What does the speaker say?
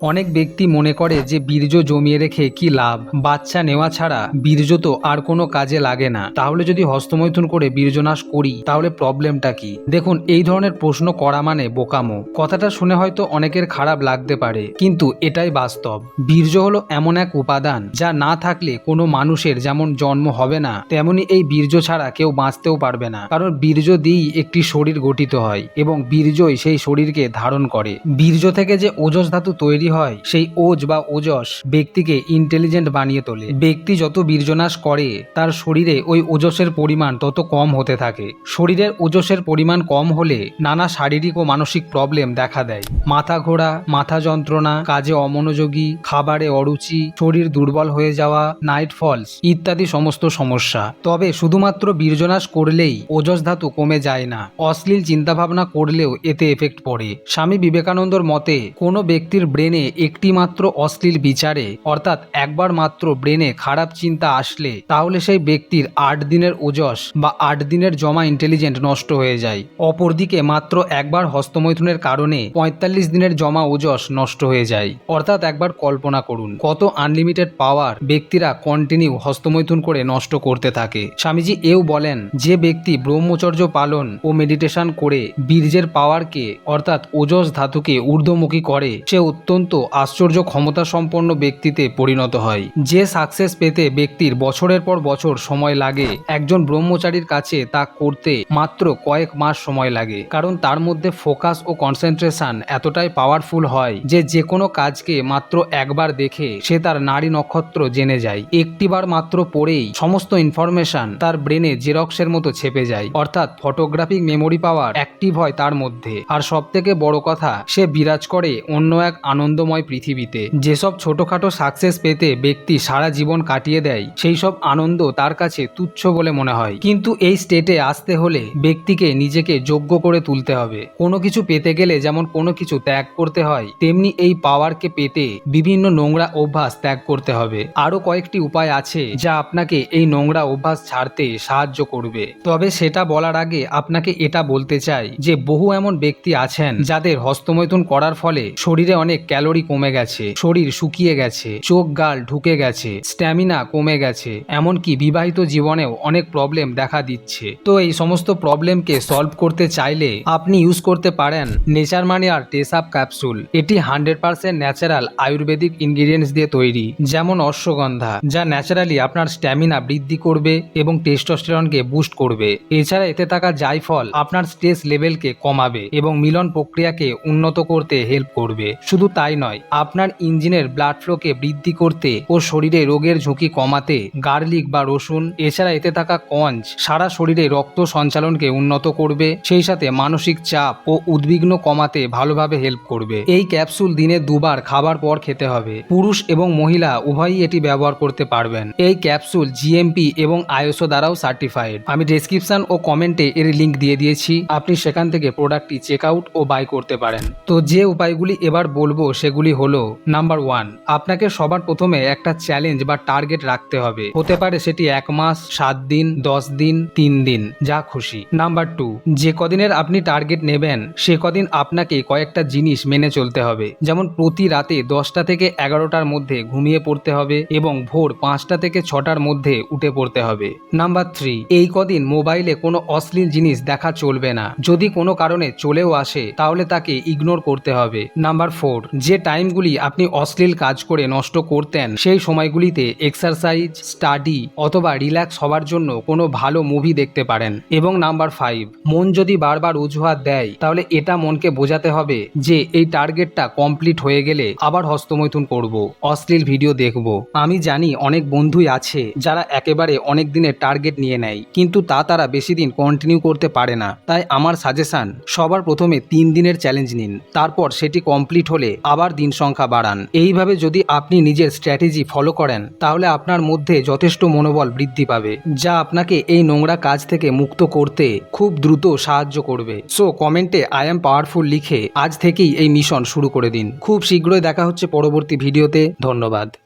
অনেক ব্যক্তি মনে করে যে বীর্য জমিয়ে রেখে কি লাভ? বাচ্চা নেওয়া ছাড়া বীর্য তো আর কোনো কাজে লাগে না। তাহলে যদি হস্তমৈথুন করে বীর্যনাশ করি, তাহলে প্রবলেমটা কি? দেখুন, এই ধরনের প্রশ্ন করা মানে বোকামো। কথাটা শুনে হয়তো অনেকের খারাপ লাগতে পারে, কিন্তু এটাই বাস্তব। বীর্য হলো এমন এক উপাদান যা না থাকলে কোনো মানুষের যেমন জন্ম হবে না, তেমনি এই বীর্য ছাড়া কেউ বাঁচতেও পারবে না। কারণ বীর্য দিয়েই একটি শরীর গঠিত হয় এবং বীর্যই সেই শরীরকে ধারণ করে। বীর্য থেকে যে ওজস ধাতু তৈরি হয়, সেই ওজ বা ওজস ব্যক্তিকে ইন্টেলিজেন্ট বানিয়ে তোলে। ব্যক্তি যত বীর্যনাশ করে, তার শরীরে ওই ওজসের পরিমাণ তত কম হতে থাকে। শরীরের ওজসের পরিমাণ কম হলে নানা শারীরিক ও মানসিক প্রবলেম দেখা দেয়। মাথা ঘোরা, মাথা যন্ত্রণা, কাজে অমনোযোগী, খাবারে অরুচি, শরীর দুর্বল হয়ে যাওয়া নাইট ফলস ইত্যাদি সমস্ত সমস্যা। তবে শুধুমাত্র বীর্যনাশ করলেই ওজস ধাতু কমে যায় না। অশ্লীল চিন্তাভাবনা করলেও এতে এফেক্ট পড়ে। স্বামী বিবেকানন্দর মতে, কোনো ব্যক্তির ব্রেনে একটি মাত্র অশ্লীল বিচারে, অর্থাৎ একবার মাত্র ব্রেনে খারাপ চিন্তা আসলে, তাহলে সেই ব্যক্তির আট দিনের ওজস বা আট দিনের জমা ইন্টেলিজেন্ট নষ্ট হয়ে যায়। অপরদিকে মাত্র একবার হস্তমৈথুনের কারণে পঁয়তাল্লিশ দিনের জমা ওজস নষ্ট হয়ে যায়। অর্থাৎ একবার কল্পনা করুন, কত আনলিমিটেড পাওয়ার ব্যক্তিরা কন্টিনিউ হস্তমৈথুন করে নষ্ট করতে থাকে। স্বামীজি এও বলেন, যে ব্যক্তি ব্রহ্মচর্য পালন ও মেডিটেশন করে, বীর্যের পাওয়ারকে অর্থাৎ ওজস ধাতুকে ঊর্ধ্বমুখী করে, সে অত্যন্ত আশ্চর্য ক্ষমতা সম্পন্ন ব্যক্তিতে পরিণত হয়। যে সাকসেস পেতে ব্যক্তির বছরের পর বছর সময় লাগে, একজন ব্রহ্মচারীর কাছে তা করতে মাত্র কয়েক মাস সময় লাগে। কারণ তার মধ্যে ফোকাস ও কনসেন্ট্রেশন এতটাই পাওয়ারফুল হয় যে যে কোনো কাজকে মাত্র একবার দেখে সে তার নারী নক্ষত্র জেনে যায়। একটিবার মাত্র পড়েই সমস্ত ইনফরমেশন তার ব্রেনে জেরক্সের মতো ছেপে যায়। অর্থাৎ ফটোগ্রাফিক মেমোরি পাওয়ার অ্যাক্টিভ হয় তার মধ্যে। আর সব থেকে বড় কথা, সে বিরাজ করে অন্য এক আনন্দময় পৃথিবীতে। যেসব ছোটখাটো সাকসেস পেতে ব্যক্তি সারা জীবন কাটিয়ে দেয়, সেই সব আনন্দ তার কাছে তুচ্ছ বলে মনে হয়। কিন্তু এই স্টেটে আসতে হলে ব্যক্তিকে নিজেকে যোগ্য করে তুলতে হবে। কোনো কিছু পেতে গেলে যেমন কোনো কিছু ত্যাগ করতে হয়, তেমনি এই পাওয়ারকে পেতে বিভিন্ন নোংরা অভ্যাস ত্যাগ করতে হবে। আরও কয়েকটি উপায় আছে যা আপনাকে এই নোংরা অভ্যাস ছাড়তে সাহায্য করবে। তবে সেটা বলার আগে আপনাকে এটা বলতে চাই যে বহু এমন ব্যক্তি আছেন যাদের হস্তমৈথুন করার ফলে শরীরে অনেক ক্যালোরি কমে গেছে, শরীর শুকিয়ে গেছে, চোখ গাল ঢুকে গেছে, স্ট্যামিনা কমে গেছে, এমনকি বিবাহিত জীবনেও অনেক প্রবলেম দেখা দিচ্ছে। তো এই সমস্ত প্রবলেমকে সলভ করতে চাইলে আপনি ইউজ করতে পারেন নেচার মানি আর টেসাপ ক্যাপসুল এটি hundred percent natural Ayurvedic ingredients দিয়ে তৈরি, যেমন অশ্বগন্ধা, যা ন্যাচারালি আপনার স্ট্যামিনা বৃদ্ধি করবে এবং টেস্টোস্টেরনকে বুস্ট করবে। এছাড়া এতে থাকা জাইফল আপনার স্ট্রেস লেভেলকে কমাবে এবং মিলন প্রক্রিয়াকে উন্নত করতে হেল্প করবে। শুধু তাই নয়। আপনার ইঞ্জিনের ব্লাড ফ্লোকে বৃদ্ধি করতে ও শরীরে রোগের ঝুঁকি কমাতে গার্লিক বা রসুন, এছাড়া এতে থাকা কঞ্চ সারা শরীরে রক্ত সঞ্চালনকে উন্নত করবে, সেই সাথে মানসিক চাপ ও উদ্বিগ্ন কমাতে ভালোভাবে হেল্প করবে। এই ক্যাপসুল দিনে দুবার খাবার পর খেতে হবে। পুরুষ এবং মহিলা উভয়ই এটি ব্যবহার করতে পারবেন। এই ক্যাপসুল জিএমপি এবং আইএসও দ্বারাও সার্টিফাইড আমি ডেসক্রিপশন ও কমেন্টে এর লিংক দিয়ে দিয়েছি। আপনি সেখান থেকে প্রোডাক্টটি চেক আউট ও বাই করতে পারেন। তো যে উপায়গুলি এবার বলব সেগুলি হলো নাম্বার ওয়ান আপনাকে সবার প্রথমে একটা চ্যালেঞ্জ বা টার্গেট রাখতে হবে। হতে পারে সেটি এক মাস, সাত দিন, দশ দিন, তিন দিন, যা খুশি। নাম্বার টু যে কদিনের আপনি টার্গেট নেবেন, সে কদিন আপনাকে কয়েকটা জিনিস মেনে চলতে হবে। যেমন প্রতি রাতে দশটা থেকে এগারোটার মধ্যে ঘুমিয়ে পড়তে হবে এবং ভোর পাঁচটা থেকে ছটার মধ্যে উঠে পড়তে হবে। নাম্বার থ্রি এই কদিন মোবাইলে কোনো অশ্লীল জিনিস দেখা চলবে না। যদি কোনো কারণে চলেও আসে, তাহলে তাকে ইগনোর করতে হবে। নাম্বার ফোর যে টাইমগুলি আপনি অশ্লীল কাজ করে নষ্ট করতেন, সেই সময়গুলিতে এক্সারসাইজ স্টাডি অথবা রিল্যাক্স হওয়ার জন্য কোনো ভালো মুভি দেখতে পারেন। এবং নাম্বার ফাইভ মন যদি বারবার অজুহাত দেয়, তাহলে এটা মনকে বোঝাতে হবে যে এই টার্গেটটা কমপ্লিট হয়ে গেলে আবার হস্তমৈথুন করব, অশ্লীল ভিডিও দেখব। আমি জানি অনেক বন্ধুই আছে যারা একেবারে অনেক দিনের টার্গেট নিয়ে নেয়, কিন্তু তা তারা বেশি দিন কন্টিনিউ করতে পারে না। তাই আমার সাজেশন সবার প্রথমে তিন দিনের চ্যালেঞ্জ নিন, তারপর সেটি কমপ্লিট হলে আবার দিন সংখ্যা বাড়ান। এইভাবে যদি আপনি নিজের স্ট্র্যাটেজি ফলো করেন, তাহলে আপনার মধ্যে যথেষ্ট মনোবল বৃদ্ধি পাবে, যা আপনাকে এই নোংরা কাজ থেকে মুক্ত করতে খুব দ্রুত সাহায্য করবে। সো, কমেন্টে আই এম পাওয়ারফুল লিখে আজ থেকেই এই মিশন শুরু করে দিন। খুব শীঘ্রই দেখা হচ্ছে পরবর্তী ভিডিওতে। ধন্যবাদ।